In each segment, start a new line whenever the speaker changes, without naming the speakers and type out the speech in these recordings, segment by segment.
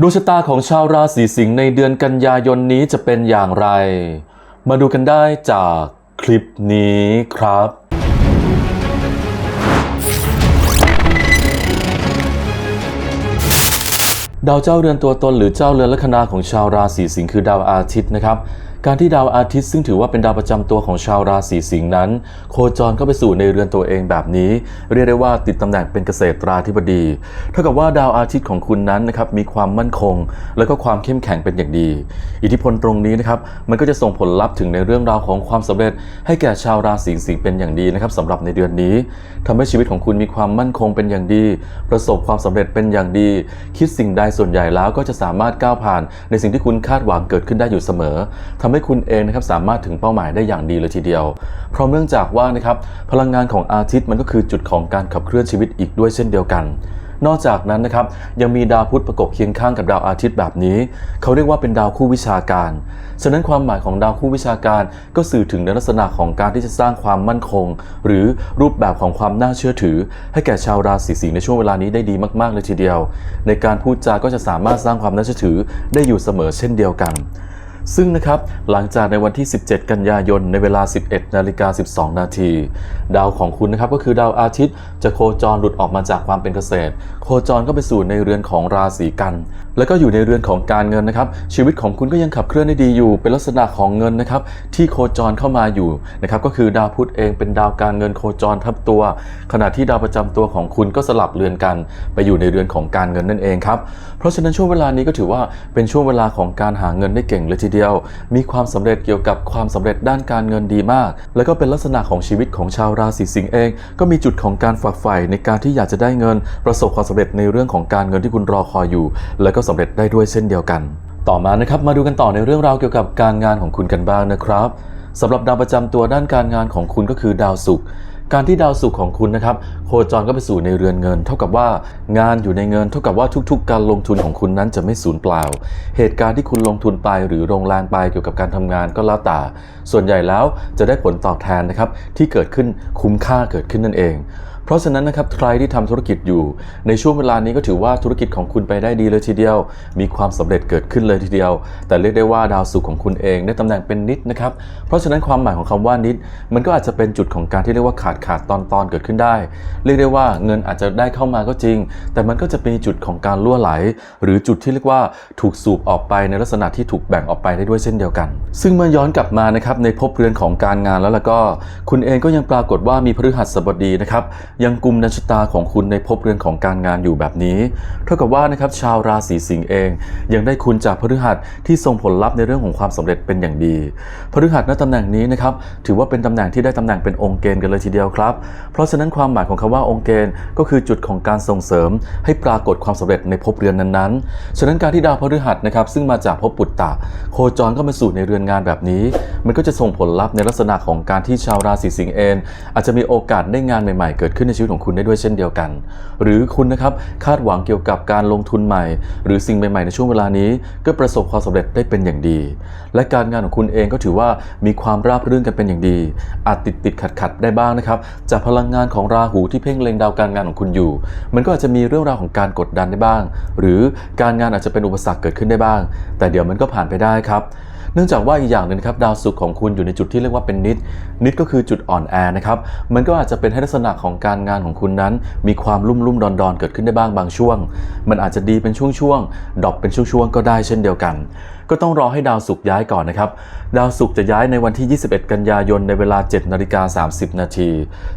ดวงชะตาของชาวราศีสิงห์ในเดือนกันยายนนี้จะเป็นอย่างไร มาดูกันได้จากคลิปนี้ครับ ดาวเจ้าเรือนตัวตนหรือเจ้าเรือนลัคนาของชาวราศีสิงห์คือดาวอาทิตย์นะครับ การที่ดาวอาทิตย์ซึ่งถือว่าเป็นดาวประจำตัวของชาวราศีสิงห์นั้น โคจรเข้าไปสู่ในเรือนตัวเองแบบนี้ เรียกได้ว่าติดตำแหน่งเป็นเกษตราธิบดี เท่ากับว่าดาวอาทิตย์ของคุณนั้นนะครับมีความมั่นคง และก็ความเข้มแข็งเป็นอย่างดี อิทธิพลตรงนี้นะครับมันก็จะส่งผลลัพธ์ถึงในเรื่องราวของความสำเร็จ ให้แก่ชาวราศีสิงห์เป็นอย่างดีนะครับสำหรับในเดือนนี้ทำให้ชีวิตของคุณมีความมั่นคงเป็นอย่างดี ประสบความสำเร็จเป็นอย่างดี คิดสิ่งใดส่วนใหญ่แล้วก็จะสามารถก้าวผ่าน ในสิ่งที่คุณคาดหวังเกิดขึ้นได้อยู่เสมอทำใให้คุณเองนะครับสามารถถึงเป้าหมายได้อย่างดีเลยทีเดียว เพราะเนื่องจากว่านะครับพลังงานของอาทิตย์มันก็คือจุดของการขับเคลื่อนชีวิตอีกด้วยเช่นเดียวกัน นอกจากนั้นนะครับยังมีดาวพุธประกบเคียงข้างกับดาวอาทิตย์แบบนี้ เขาเรียกว่าเป็นดาวคู่วิชาการ ฉะนั้นความหมายของดาวคู่วิชาการก็สื่อถึงในลักษณะของการที่จะสร้างความมั่นคง หรือรูปแบบของความน่าเชื่อถือ ให้แก่ชาวราศีสิงห์ในช่วงเวลานี้ได้ดีมากๆเลยทีเดียว ในการพูดจาก็จะสามารถสร้างความน่าเชื่อถือได้อยู่เสมอเช่นเดียวกัน ซึ่งนะครับหลังจากในวันที่ 17 กันยายนในเวลา 11นาฬิกา12 นาที ดาวของคุณนะครับก็คือดาวอาทิตย์จะโคจรหลุดออกมาจากความเป็นเกษตร โคจรก็ไปสู่ในเรือนของราศีกัน แล้วก็อยู่ในเรือนของการเงินนะครับ ชีวิตของคุณก็ยังขับเคลื่อนได้ดีอยู่ เป็นลักษณะของเงินนะครับ ที่โคจรเข้ามาอยู่นะครับ ก็คือดาวพุธเองเป็นดาวการเงินโคจรทับตัว ขณะที่ดาวประจำตัวของคุณก็สลับเรือนกันไปอยู่ในเรือนของการเงินนั่นเองครับเพราะฉะนั้นช่วงเวลานี้ก็ถือว่าเป็นช่วงเวลาของการหาเงินได้เก่งเลยทีเดียว มีความสำเร็จเกี่ยวกับความสำเร็จด้านการเงินดีมาก แล้วก็เป็นลักษณะของชีวิตของชาวราศีสิงห์เอง ก็มีจุดของการฝักใฝ่ในการที่อยากจะได้เงิน ประสบความสำเร็จในเรื่องของการเงินที่คุณรอคอยอยู่ แล้วก็สำเร็จได้ด้วยเช่นเดียวกัน ต่อมานะครับมาดูกันต่อในเรื่องราวเกี่ยวกับการงานของคุณกันบ้างนะครับสำหรับดาวประจำตัวด้านการงานของคุณก็คือดาวศุกร์การที่ดาวศุกร์ของคุณนะครับโคจรก็ไปสู่ในเรือนเงิน เท่ากับว่างานอยู่ในเงิน เท่ากับว่าทุก ๆ การลงทุนของคุณนั้นจะไม่สูญเปล่า เหตุการณ์ที่คุณลงทุนไปหรือลงแรงไปเกี่ยวกับการทำงานก็แล้วแต่ส่วนใหญ่แล้วจะได้ผลตอบแทนนะครับที่เกิดขึ้นคุ้มค่าเกิดขึ้นนั่นเอง เพราะฉะนั้นนะครับใครที่ทำธุรกิจอยู่ ในช่วงเวลานี้ก็ถือว่าธุรกิจของคุณไปได้ดีเลยทีเดียว มีความสำเร็จเกิดขึ้นเลยทีเดียว แต่เรียกได้ว่าดาวศุกร์ของคุณเองได้ตำแหน่งเป็นนิดนะครับเพราะฉะนั้นความหมายของคำว่านิด มันก็อาจจะเป็นจุดของการที่เรียกว่าขาดขาดตอนตอนเกิดขึ้นได้ เรียกได้ว่าเงินอาจจะได้เข้ามาก็จริง แต่มันก็จะมีจุดของการล่วไหล หรือจุดที่เรียกว่าถูกสูบออกไปในลักษณะที่ถูกแบ่งออกไปได้ด้วยเช่นเดียวกัน ซึ่งเมื่อย้อนกลับมานะครับในภพเรือนของการงานแล้วล่ะก็ คุณเองก็ยังปรากฏว่ามีพฤหัสบดีนะครับยังกุมดวงชะตาของคุณในภพเรือนของการงานอยู่แบบนี้เท่ากับว่านะครับชาวราศีสิงห์เอง ยังได้คุณจากพฤหัสที่ทรงผลลัพธ์ในเรื่องของความสำเร็จเป็นอย่างดีพฤหัสณตำแหน่งนี้นะครับถือว่าเป็นตำแหน่งที่ได้ตำแหน่งเป็นองค์เกณฑ์กันเลยทีเดียวครับ เพราะฉะนั้นความหมายของคำว่าองค์เกณฑ์ก็คือจุดของการส่งเสริม ให้ปรากฏความสำเร็จในภพเรือนนั้นๆ ฉะนั้นการที่ดาวพฤหัสนะครับซึ่งมาจากภพปุตตะ โคจรเข้ามาสู่ในเรือนงานแบบนี้ มันก็จะส่งผลลัพธ์ในลักษณะของการที่ชาวราศีสิงห์เองอาจจะมีโอกาสได้งานใหม่ๆเกิดขึ้นในชีวิตของคุณได้ด้วยเช่นเดียวกัน หรือคุณนะครับคาดหวังเกี่ยวกับการลงทุนใหม่ หรือสิ่งใหม่ๆในช่วงเวลานี้ ก็ประสบความสำเร็จได้เป็นอย่างดี และการงานของคุณเองก็ถือว่ามีความราบรื่นกันเป็นอย่างดี อาจติดติดขัดขัดได้บ้างนะครับจากพลังงานของราหูที่เพ่งเล็งดาวการงานของคุณอยู่ มันก็อาจจะมีเรื่องราวของการกดดันได้บ้าง หรือการงานอาจจะเป็นอุปสรรคเกิดขึ้นได้บ้าง แต่เดี๋ยวมันก็ผ่านไปได้ครับ เนื่องจากว่าอีกอย่างหนึ่งครับดาวศุกร์ของคุณอยู่ในจุดที่เรียกว่าเป็นนิด นิดก็คือจุดอ่อนแอนะครับมันก็อาจจะเป็นให้ลักษณะของการงานของคุณนั้น มีความลุ่มลุ่มดอนดอนเกิดขึ้นได้บ้างบางช่วง มันอาจจะดีเป็นช่วงๆดรอปเป็นช่วงๆก็ได้เช่นเดียวกัน ก็ต้องรอให้ดาวศุกร์ย้ายก่อนนะครับ ดาวศุกร์จะย้ายในวันที่ 21 กันยายนในเวลา 7นาฬิกา30 นาที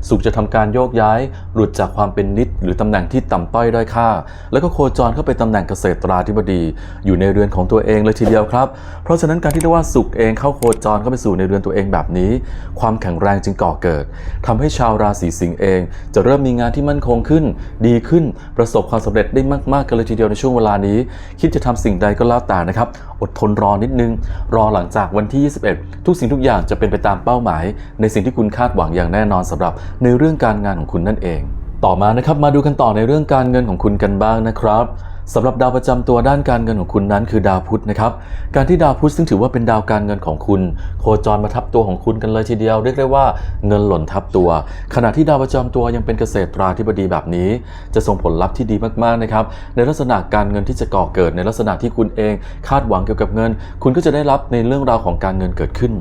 ศุกร์จะทำการโยกย้าย หลุดจากความเป็นนิด หรือตำแหน่งที่ต่ำต้อยด้อยค่า แล้วก็โคจรเข้าไปตำแหน่งเกษตราธิบดี อยู่ในเรือนของตัวเองเลยทีเดียวครับ เพราะฉะนั้นการที่เรียกว่าศุกร์เองเข้าโคจรเข้าไปสู่ในเรือนตัวเองแบบนี้ ความแข็งแรงจึงก่อเกิดทำให้ชาวราศีสิงห์เอง จะเริ่มมีงานที่มั่นคงขึ้น ดีขึ้นประสบความสำเร็จได้มากๆกันเลยทีเดียวในช่วงเวลานี้ คิดจะทำสิ่งใดก็แล้วแต่นะครับอดทนรอนิดนึง รอหลังจากวันที่ 21 ทุกสิ่งทุกอย่างจะเป็นไปตามเป้าหมาย ในสิ่งที่คุณคาดหวังอย่างแน่นอนสำหรับในเรื่องการงานของคุณนั่นเอง ต่อมานะครับมาดูกันต่อในเรื่องการเงินของคุณกันบ้างนะครับ สำหรับดาวประจำตัวด้านการเงินของคุณนั้นคือดาวพุธนะครับ การที่ดาวพุธซึ่งถือว่าเป็นดาวการเงินของคุณ โคจรมาทับตัวของคุณกันเลยทีเดียว เรียกได้ว่าเงินหล่นทับตัว ขณะที่ดาวประจำตัวยังเป็นเกษตราธิบดีแบบนี้ จะส่งผลลัพธ์ที่ดีมากๆนะครับ ในลักษณะการเงินที่จะก่อเกิดในลักษณะที่คุณเอง คาดหวังเกี่ยวกับเงิน คุณก็จะได้รับในเรื่องราวของการเงินเกิดขึ้น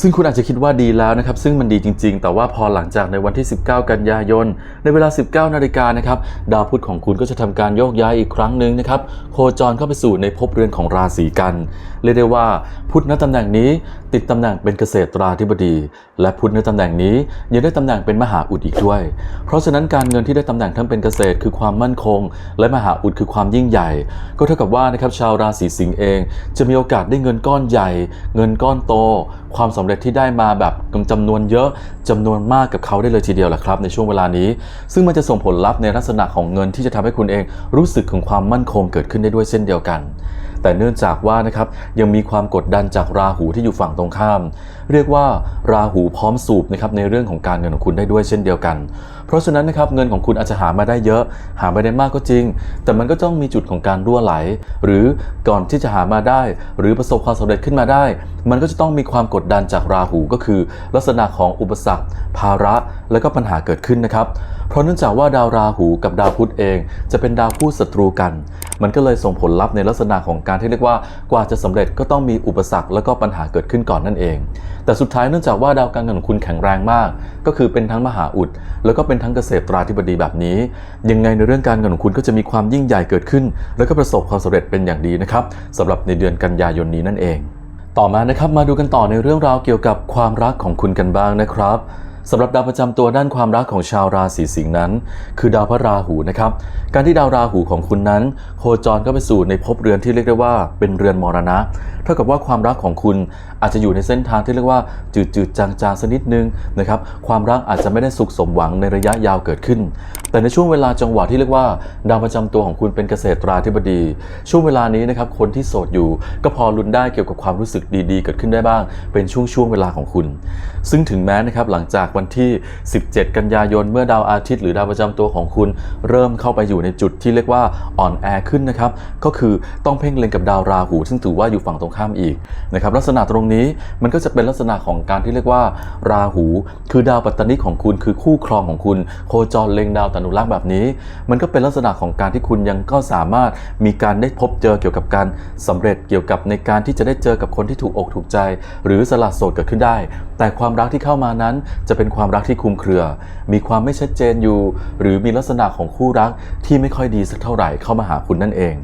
ซึ่งคุณอาจจะคิดว่าดีแล้วนะครับ ซึ่งมันดีจริง ๆ แต่ว่าพอหลังจากในวันที่ 19 กันยายน ในเวลา 19 นาฬิกานะครับ ดาวพุธของคุณก็จะทำการโยกย้ายอีกครั้งหนึ่งนะครับ โคจรเข้าไปสู่ในภพเรือนของราศีกัน เรียกได้ว่าพุธณตำแหน่งนี้ ติดตำแหน่งเป็นเกษตราธิบดี และพุธในตำแหน่งนี้ยังได้ตำแหน่งเป็นมหาอุดอีกด้วย เพราะฉะนั้นการเงินที่ได้ตำแหน่งทั้งเป็นเกษตรคือความมั่นคง และมหาอุดคือความยิ่งใหญ่ ก็เท่ากับว่านะครับชาวราศีสิงห์เอง จะมีโอกาสได้เงินก้อนใหญ่ เงินก้อนโต ความสำเร็จที่ได้มาแบบจำนวนเยอะจำนวนมากกับเขาได้เลยทีเดียวแหละครับ ในช่วงเวลานี้ ซึ่งมันจะส่งผลลัพธ์ในลักษณะของเงินที่จะทำให้คุณเองรู้สึกถึงความมั่นคงเกิดขึ้นได้ด้วยเช่นเดียวกัน แต่เนื่องจากว่านะครับยังมีความกดดันจากราหูที่อยู่ฝั่งตรงข้าม เรียกว่าราหูพร้อมสูบนะครับในเรื่องของการเงินของคุณได้ด้วยเช่นเดียวกัน เพราะฉะนั้นนะครับเงินของคุณอาจจะหามาได้เยอะ หามาได้มากก็จริง แต่มันก็ต้องมีจุดของการรั่วไหล หรือก่อนที่จะหามาได้ หรือประสบความสำเร็จขึ้นมาได้ มันก็จะต้องมีความกดดันจากราหูก็คือ ลักษณะของอุปสรรค ภาระ และก็ปัญหาเกิดขึ้นนะครับเพราะเนื่องจากว่าดาวราหูกับดาวพุธเอง จะเป็นดาวคู่ศัตรูกัน มันก็เลยส่งผลลัพธ์ในลักษณะของการที่เรียกว่ากว่าจะสำเร็จก็ต้องมีอุปสรรคและก็ปัญหาเกิดขึ้นก่อนนั่นเอง แต่สุดท้ายเนื่องจากว่าดาวการเงินของคุณแข็งแรงมาก ก็คือเป็นทั้งมหาอุด แล้วก็เป็นทั้งเกษตราธิบดีแบบนี้ ยังไงในเรื่องการเงินของคุณก็จะมีความยิ่งใหญ่เกิดขึ้น แล้วก็ประสบความสำเร็จเป็นอย่างดีนะครับสำหรับในเดือนกันยายนนี้นั่นเอง ต่อมานะครับมาดูกันต่อในเรื่องราวเกี่ยวกับความรักของคุณกันบ้างนะครับ สำหรับดาวประจำตัวด้านความรักของชาวราศีสิงห์นั้น คือดาวพระราหูนะครับ การที่ดาวราหูของคุณนั้น โคจรเข้าไปสู่ในภพเรือนที่เรียกได้ว่าเป็นเรือนมรณะ เท่ากับว่าความรักของคุณอาจจะอยู่ในเส้นทางที่เรียกว่าจืดจืดๆจางๆสักนิดนึงนะครับ ความรักอาจจะไม่ได้สุขสมหวังในระยะยาวเกิดขึ้น แต่ในช่วงเวลาจังหวะที่เรียกว่าดาวประจำตัวของคุณเป็นเกษตราธิบดี ช่วงเวลานี้นะครับคนที่โสดอยู่ ก็พอลุ้นได้เกี่ยวกับความรู้สึกดีๆ เกิดขึ้นได้บ้าง เป็นช่วงช่วงเวลาของคุณ ซึ่งถึงแม้นะครับหลังจากวันที่ 17 กันยายน เมื่อดาวอาทิตย์หรือดาวประจำตัวของคุณ เริ่มเข้าไปอยู่ในจุดที่เรียกว่าอ่อนแอขึ้นนะครับ ก็คือต้องเพ่งเล็งกับดาวราหู ซึ่งถือว่าอยู่ฝั่งตรงข้ามอีกนะครับ ลักษณะตรงนี้มันก็จะเป็นลักษณะของการที่เรียกว่า ราหู คือดาวปัตตานิของคุณคือคู่ครองของคุณ โคจรเล็งดาวตนุรักษ์แบบนี้ มันก็เป็นลักษณะของการที่คุณยังก็สามารถมีการได้พบเจอเกี่ยวกับการสำเร็จเกี่ยวกับในการที่จะได้เจอกับคนที่ถูกอกถูกใจ หรือสละโสดเกิดขึ้นได้ แต่ความรักที่เข้ามานั้นจะเป็น็นความรักที่คลุมเครือ มีความไม่ชัดเจนอยู่ หรือมีลักษณะของคู่รักที่ไม่ค่อยดีสักเท่าไหร่เข้ามาหาคุณนั่นเอง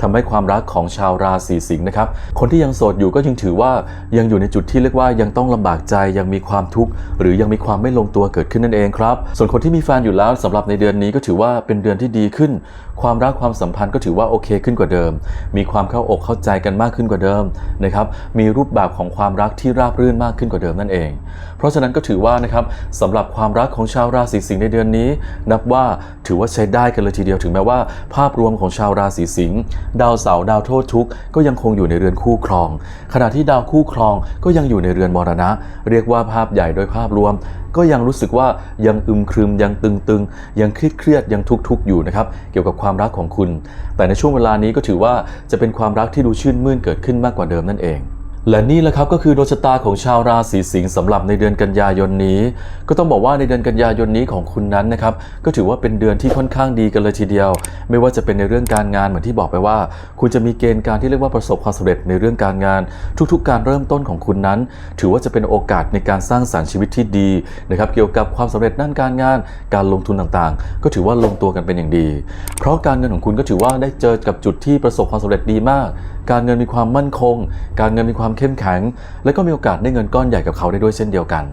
ทำให้ความรักของชาวราศีสิงห์นะครับ คนที่ยังโสดอยู่ก็ยังถือว่ายังอยู่ในจุดที่เรียกว่ายังต้องลำบากใจยังมีความทุกข์หรือยังมีความไม่ลงตัวเกิดขึ้นนั่นเองครับ ส่วนคนที่มีแฟนอยู่แล้วสำหรับในเดือนนี้ก็ถือว่าเป็นเดือนที่ดีขึ้น ความรักความสัมพันธ์ก็ถือว่าโอเคขึ้นกว่าเดิม มีความเข้าอกเข้าใจกันมากขึ้นกว่าเดิมนะครับมีรูปแบบของความรักที่ราบรื่นมากขึ้นกว่าเดิมนั่นเอง เพราะฉะนั้นก็ถือว่านะครับสำหรับความรักของชาวราศีสิงห์ในเดือนนี้ นับว่าถือว่าใช้ได้กันเลยทีเดียวถึงแม้ว่า ภาพรวมของชาวราศีสิงห์ ดาวเสาร์ดาวโทษทุกข์ก็ยังคงอยู่ในเรือนคู่ครอง ขณะที่ดาวคู่ครองก็ยังอยู่ในเรือนมรณะ เรียกว่าภาพใหญ่โดยภาพรวม ก็ยังรู้สึกว่ายังอึมครึมยังตึงๆ ยังเครียดเครียดยังทุกข์ๆอยู่นะครับเกี่ยวกับความรักของคุณ แต่ในช่วงเวลานี้ก็ถือว่าจะเป็นความรักที่ดูชื่นมื่นเกิดขึ้นมากกว่าเดิมนั่นเอง และนี่แหละครับก็คือดวงชะตาของชาวราศีสิงห์สำหรับในเดือนกันยายนนี้ ก็ต้องบอกว่าในเดือนกันยายนนี้ของคุณนั้นนะครับก็ถือว่าเป็นเดือนที่ค่อนข้างดีกันเลยทีเดียว ไม่ว่าจะเป็นในเรื่องการงานเหมือนที่บอกไปว่า คุณจะมีเกณฑ์การที่เรียกว่าประสบความสำเร็จในเรื่องการงาน ทุกๆ การเริ่มต้นของคุณนั้น ถือว่าจะเป็นโอกาสในการสร้างสรรค์ชีวิตที่ดีนะครับเกี่ยวกับความสำเร็จด้านการงาน การลงทุนต่างๆ ก็ถือว่าลงตัวกันเป็นอย่างดี เพราะการเงินของคุณก็ถือว่าได้เจอกับจุดที่ประสบความสำเร็จดีมาก การเงินมีความมั่นคง การเงินมีความเข้มแข็ง และก็มีโอกาสได้เงินก้อนใหญ่กับเขาได้ด้วยเช่นเดียวกัน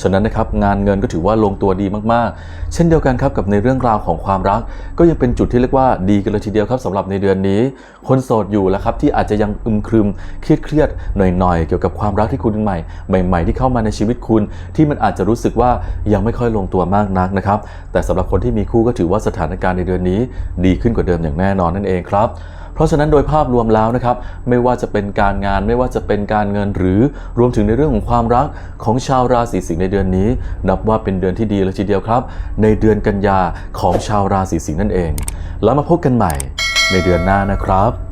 ฉะนั้นนะครับงานเงินก็ถือว่าลงตัวดีมากๆ เช่นเดียวกันครับกับในเรื่องราวของความรัก ก็ยังเป็นจุดที่เรียกว่าดีกันเลยทีเดียวครับสำหรับในเดือนนี้ คนโสดอยู่แล้วครับที่อาจจะยังอึมครึมเครียดเครียดๆหน่อยๆ เกี่ยวกับความรักที่คุณใหม่ ใหม่ ๆ ที่เข้ามาในชีวิตคุณ ที่มันอาจจะรู้สึกว่ายังไม่ค่อยลงตัวมากนักนะครับแต่สำหรับคนที่มีคู่ก็ถือว่าสถานการณ์ในเดือนนี้ ดีขึ้นกว่าเดิมอย่างแน่นอนนั่นเองครับ ราะฉะนั้นโดยภาพรวมแล้วนะครับไม่ว่าจะเป็นการงานไม่ว่าจะเป็นการเงินหรือรวมถึงในเรื่องของความรักของชาวราศีสิงห์ในเดือนนี้ นับว่าเป็นเดือนที่ดีเลยทีเดียวครับ ในเดือนกันยาของชาวราศีสิงห์นั่นเอง แล้วมาพบกันใหม่ในเดือนหน้านะครับ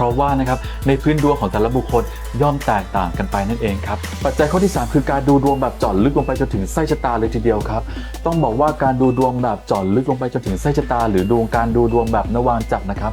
ราะว่านะครับในพื้นดวงของแต่ละบุคคลย่อมแตกต่างกันไปนั่นเองครับปัจจัยข้อที่ 3 คือการดูดวงแบบเจาะลึกลงไปจนถึงไส้ชะตาเลยทีเดียวครับต้องบอกว่าการดูดวงแบบเจาะลึกลงไปจนถึงไส้ชะตา หรือดวงการดูดวงแบบนวางจักรนะครับ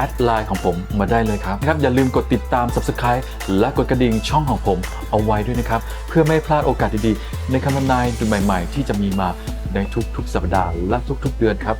อดไลน์ของผมมาได้เลยครับนะครับอย่าลืมกดติดตาม subscribe และกดกระดิ่งช่องของผมเอาไว้ด้วยนะครับ เพื่อไม่พลาดโอกาสดีๆ ในคำทำนายใหม่ๆ ที่จะมีมาในทุกๆสัปดาห์และทุกๆเดือนครับ